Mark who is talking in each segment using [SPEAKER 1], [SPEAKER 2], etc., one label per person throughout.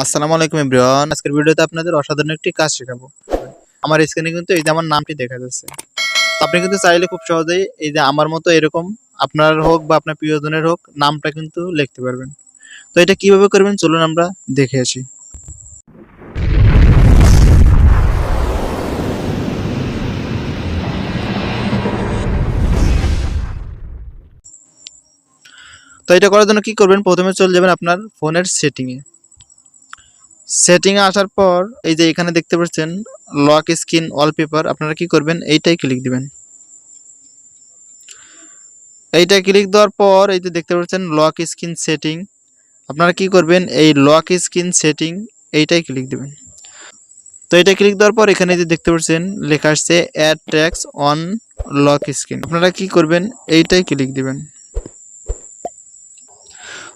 [SPEAKER 1] আসসালামু আলাইকুম এভরিওয়ান। আজকের ভিডিওতে আপনাদের অসাধারণ একটি কাজ শেখাবো। আমার স্ক্রিনে কিন্তু এই যে আমার নামটি দেখা যাচ্ছে। আপনি কিন্তু চাইলে খুব সহজেই এই যে আমার মতো এরকম আপনার হোক বা আপনার প্রিয়জনের হোক নামটা কিন্তু লিখতে পারবেন। তো এটা কীভাবে করবেন চলুন আমরা দেখে আসি। তো এটা করার জন্য কি করবেন? প্রথমে চলে যাবেন আপনার ফোনের সেটিংয়ে। সেটিংয়ে আসার পর, এই যে এখানে দেখতে পাচ্ছেন লক স্ক্রিন ওয়ালপেপার আপনারা কি করবেন? এইটাই ক্লিক দিবেন। এইটাই ক্লিক দেওয়ার পর, এই যে দেখতে পাচ্ছেন লক স্ক্রিন সেটিং আপনারা কি করবেন? এই লক স্ক্রিন সেটিং এইটাই ক্লিক দিবেন। তো এটা ক্লিক দেওয়ার পর, এখানে যে দেখতে পাচ্ছেন, লেখা আসছে add text on lock screen আপনারা কি করবেন? এইটাই ক্লিক দিবেন।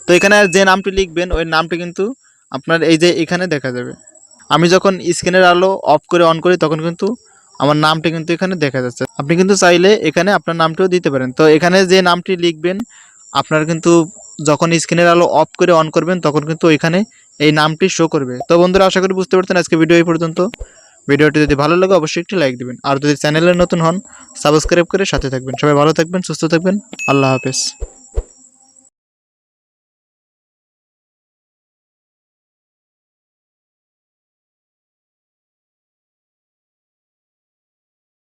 [SPEAKER 1] তো এখানে যে নামটি লিখবেন, ওই নামটি কিন্তু আপনার এই যে এখানে দেখা যাবে। আমি যখন স্ক্রিনের আলো অফ করে অন করি, তখন কিন্তু আমার নামটি কিন্তু এখানে দেখা যাচ্ছে। আপনি কিন্তু চাইলে এখানে আপনার নামটিও দিতে পারেন। তো এখানে যে নামটি লিখবেন, আপনার কিন্তু যখন স্ক্রিনের আলো অফ করে অন করবেন, তখন কিন্তু এখানে এই নামটি শো করবে। তো বন্ধুরা, আশা করি বুঝতে পারছেন আজকে ভিডিও এই পর্যন্ত। ভিডিওটি যদি ভালো লাগে, অবশ্যই একটি লাইক দিবেন। আর যদি চ্যানেলে নতুন হন সাবস্ক্রাইব করে সাথে থাকবেন। সবাই ভালো থাকবেন, সুস্থ থাকবেন। আল্লাহ হাফেজ।